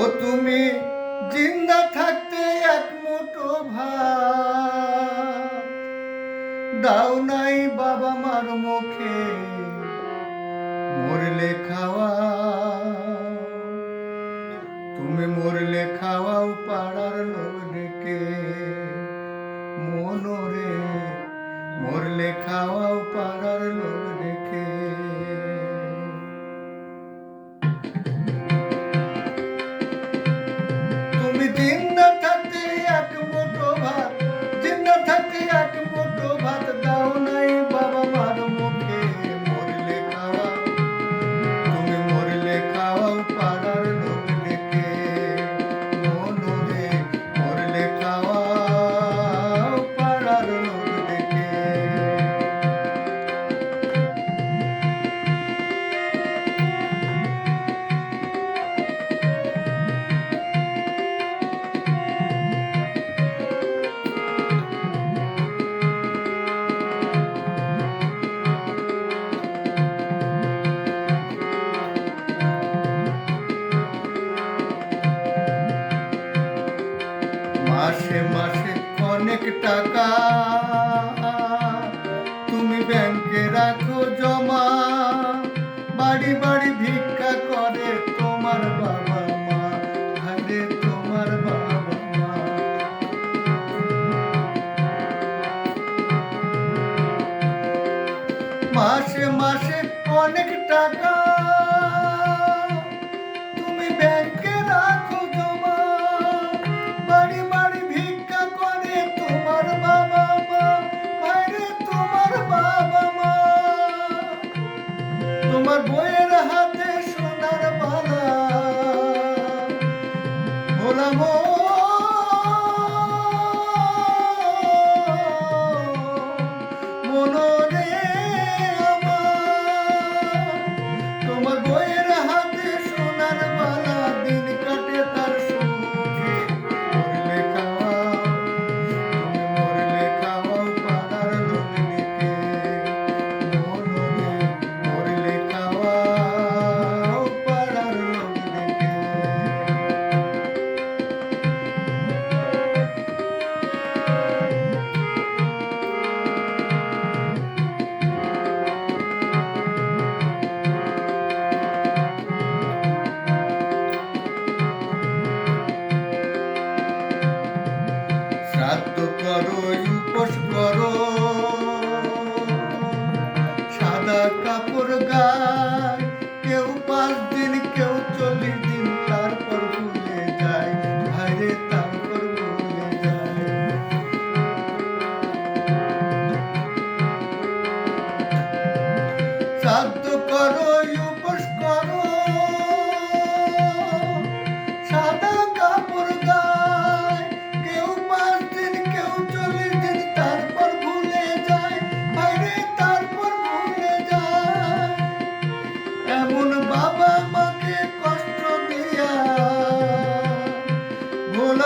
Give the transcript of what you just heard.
ও তুমি জিন্দা থাকতে এক মুঠো ভাত। দাও নাই বাবা মার মুখে মরলে খাওয়া। তুমি মরলে খাওয়াও পাড়ার লোককে মনরে মরলে খাওয়াও পাড়ার লোক মাসে মাসে অনেক টাকা তুমি ব্যাংকে রাখো জমা। বাড়ি বাড়ি ভিক্ষা করে তোমার বাবা মা, ঘরে তোমার বাবা মা। মাসে মাসে অনেক টাকা তোমার বইয়ের হাতে সোনার বালা। ভোলা শ্রাদ্ধ করো উপোস করো।